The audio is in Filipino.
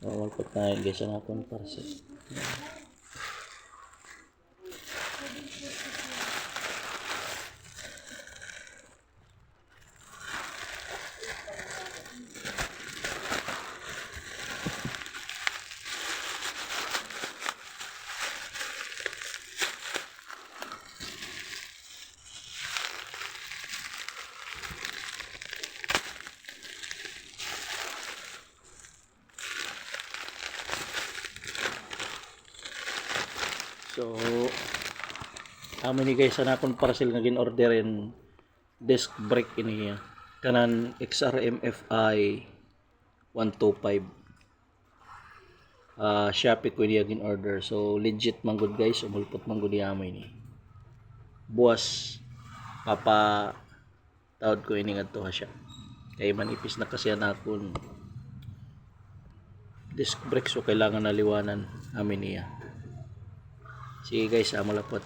Bawal tayo guys ang akong parcel. So, amo ni guys na akong parcel nga gin-order in disc brake ini kanan XRMFI 125 Ah, Shopee ko niya gin-order. So, legit man good guys. Umulpot man good yamay ni. Buwas papa tawad ko ini ngadto siya. Kay manipis na kasi ang akong disc brake so kailangan naliwanan amin niya. Sige guys, amo lapot.